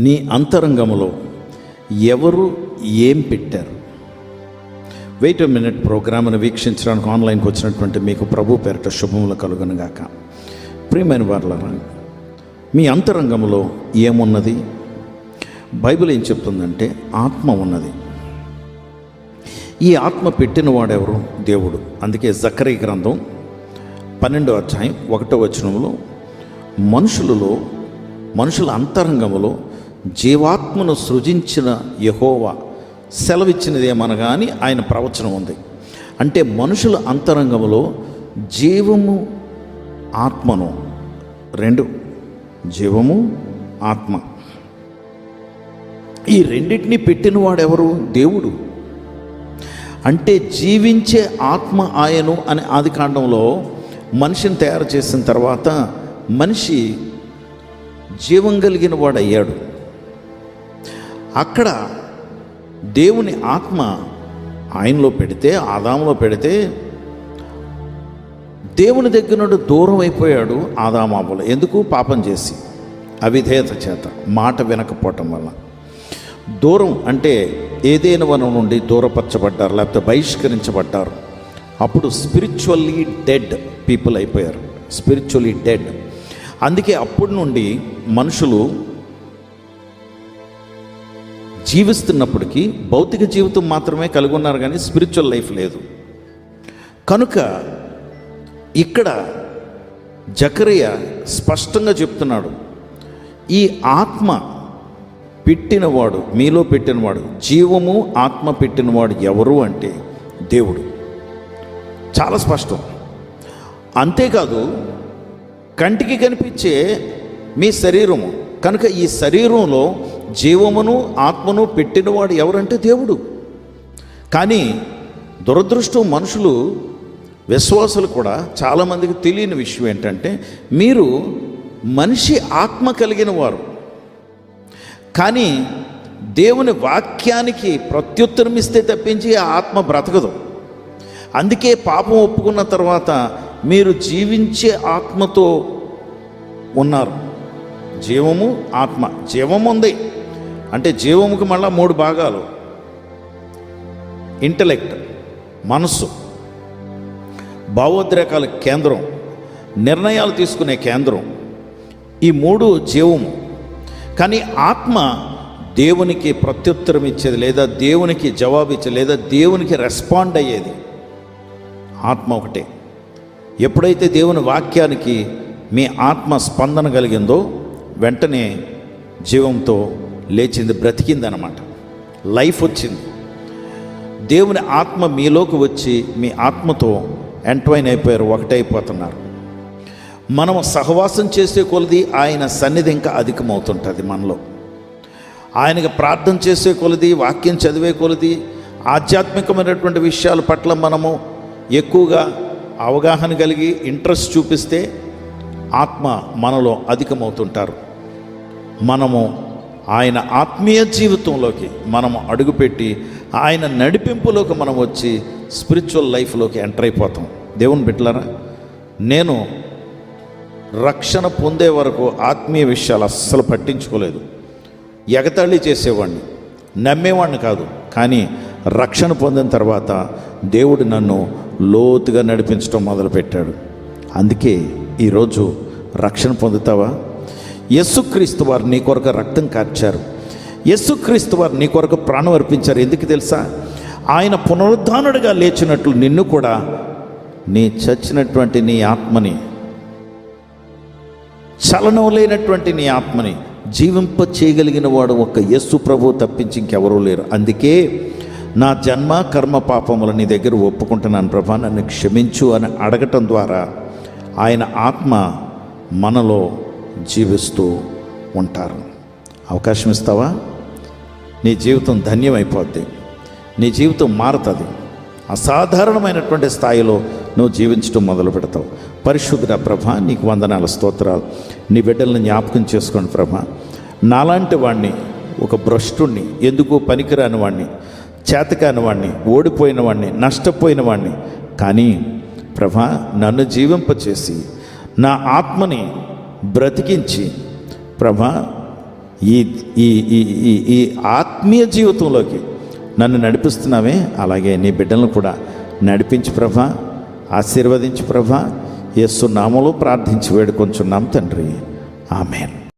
నీ అంతరంగంలో ఎవరు ఏం పెట్టారు? వెయిట్ మినిట్ ప్రోగ్రామ్ను వీక్షించడానికి ఆన్లైన్కి వచ్చినటువంటి మీకు ప్రభు పేరిట శుభములు కలుగునుగాక ప్రియమైన వారులరా మీ అంతరంగంలో ఏమున్నది? బైబిల్ ఏం చెప్తుందంటే ఆత్మ ఉన్నది. ఈ ఆత్మ పెట్టిన వాడెవరు? దేవుడు. అందుకే జకరీ గ్రంథం పన్నెండో అధ్యాయం ఒకటో వచనంలో మనుషులలో మనుషుల అంతరంగంలో జీవాత్మను సృజించిన యహోవా సెలవిచ్చినది అని ఆయన ప్రవచనం ఉంది. అంటే మనుషుల అంతరంగంలో జీవము ఆత్మను రెండు జీవము ఆత్మ. ఈ రెండింటినీ పెట్టినవాడెవరు? దేవుడు. అంటే జీవించే ఆత్మ ఆయను అనే ఆది కాండంలో మనిషిని తయారు చేసిన తర్వాత మనిషి జీవం కలిగిన వాడు అయ్యాడు అక్కడ దేవుని ఆత్మ ఆయనలో పెడితే ఆదాములో పెడితే దేవుని దగ్గర నుండి దూరం అయిపోయాడు ఆదామాబులు ఎందుకు? పాపం చేసి. అవిధేయత చేత మాట వినకపోవటం వల్ల దూరం అంటే ఏదైనా వనం నుండి దూరపరచబడ్డారు లేకపోతే బహిష్కరించబడ్డారు. అప్పుడు స్పిరిచువల్లీ డెడ్ పీపుల్ అయిపోయారు. స్పిరిచువల్లీ డెడ్ అందుకే అప్పటి నుండి మనుషులు జీవిస్తున్నప్పటికీ భౌతిక జీవితం మాత్రమే కలిగి ఉన్నారు కానీ స్పిరిచువల్ లైఫ్ లేదు. కనుక ఇక్కడ జకరియ స్పష్టంగా చెప్తున్నాడు ఈ ఆత్మ పెట్టినవాడు మీలో పెట్టినవాడు జీవము ఆత్మ పెట్టినవాడు ఎవరు అంటే దేవుడు. చాలా స్పష్టం. అంతేకాదు కంటికి కనిపించే మీ శరీరము కనుక ఈ శరీరంలో జీవమును ఆత్మను పెట్టినవాడు ఎవరంటే దేవుడు. కానీ దురదృష్టం మనుషులు విశ్వాసులు కూడా చాలామందికి తెలియని విషయం ఏంటంటే మీరు మనిషి ఆత్మ కలిగిన వారు. కానీ దేవుని వాక్యానికి ప్రత్యుత్తరం ఇస్తే తప్పించి ఆ ఆత్మ బ్రతకదు. అందుకే పాపం ఒప్పుకున్న తర్వాత మీరు జీవించే ఆత్మతో ఉన్నారు. జీవము ఆత్మ. జీవం ఉంది అంటే జీవముకు మళ్ళా మూడు భాగాలు. ఇంటలెక్ట్ మనస్సు భావోద్రేకాల కేంద్రం నిర్ణయాలు తీసుకునే కేంద్రం. ఈ మూడు జీవము. కానీ ఆత్మ దేవునికి ప్రత్యుత్తరం ఇచ్చేది లేదా దేవునికి జవాబు ఇచ్చేది లేదా దేవునికి రెస్పాండ్ అయ్యేది ఆత్మ ఒకటే. ఎప్పుడైతే దేవుని వాక్యానికి మీ ఆత్మ స్పందన కలిగిందో వెంటనే జీవంతో లేచింది బ్రతికింది అనమాట లైఫ్ వచ్చింది. దేవుని ఆత్మ మీలోకి వచ్చి మీ ఆత్మతో ఎంట్వైన్ అయిపోయారు ఒకటైపోతున్నారు. మనం సహవాసం చేసే కొలది ఆయన సన్నిధి ఇంకా అధికమవుతుంటుంది మనలో. ఆయనకి ప్రార్థన చేసే కొలది వాక్యం చదివే కొలది ఆధ్యాత్మికమైనటువంటి విషయాల పట్ల మనము ఎక్కువగా అవగాహన కలిగి ఇంట్రెస్ట్ చూపిస్తే ఆత్మ మనలో అధికమవుతుంటారు. మనము ఆయన ఆత్మీయ జీవితంలోకి మనము అడుగుపెట్టి ఆయన నడిపింపులోకి మనం వచ్చి స్పిరిచువల్ లైఫ్లోకి ఎంటర్ అయిపోతాం. దేవుని బిడ్డలారా నేను రక్షణ పొందే వరకు ఆత్మీయ విషయాలు అస్సలు పట్టించుకోలేదు. ఎగతాళి చేసేవాడిని నమ్మేవాడిని కాదు. కానీ రక్షణ పొందిన తర్వాత దేవుడు నన్ను లోతుగా నడిపించడం మొదలుపెట్టాడు. అందుకే ఈరోజు రక్షణ పొందుతావా? యస్సుక్రీస్తు వారు నీ కొరకు రక్తం కార్చారు. యస్సుక్రీస్తు వారు నీ కొరకు ప్రాణం అర్పించారు. ఎందుకు తెలుసా? ఆయన పునరుద్ధానుడిగా లేచినట్లు నిన్ను కూడా నీ చచ్చినటువంటి నీ ఆత్మని చలనం లేనటువంటి నీ ఆత్మని జీవింప చేయగలిగిన వాడు ఒక యస్సు ప్రభు తప్పించి ఇంకెవరూ లేరు. అందుకే నా జన్మ కర్మ పాపములు నీ దగ్గర ఒప్పుకుంటున్నాను ప్రభా. నన్ను క్షమించు అని అడగటం ద్వారా ఆయన ఆత్మ మనలో జీవిస్తూ ఉంటారు. అవకాశం ఇస్తావా? నీ జీవితం ధన్యమైపోద్ది. నీ జీవితం మారుతుంది. అసాధారణమైనటువంటి స్థాయిలో నువ్వు జీవించడం మొదలు పెడతావు. పరిశుద్ధ ప్రభ నీకు వందనాల స్తోత్రాలు. నీ బిడ్డలను జ్ఞాపకం చేసుకోండి ప్రభ. నాలాంటి వాడిని ఒక భ్రష్టుణ్ణి ఎందుకు పనికిరాని వాడిని చేతకాని వాడిని ఓడిపోయిన వాడిని నష్టపోయిన వాడిని కానీ ప్రభ నన్ను జీవింపచేసి నా ఆత్మని బ్రతికించి ప్రభ ఈ ఈ ఈ ఈ ఆత్మీయ జీవితంలోకి నన్ను నడిపిస్తున్నావే అలాగే నీ బిడ్డలను కూడా నడిపించి ప్రభా ఆశీర్వదించి ప్రభా యేసు నామలో ప్రార్థించి వేడుకొంచున్నాం తండ్రి. ఆమెన్.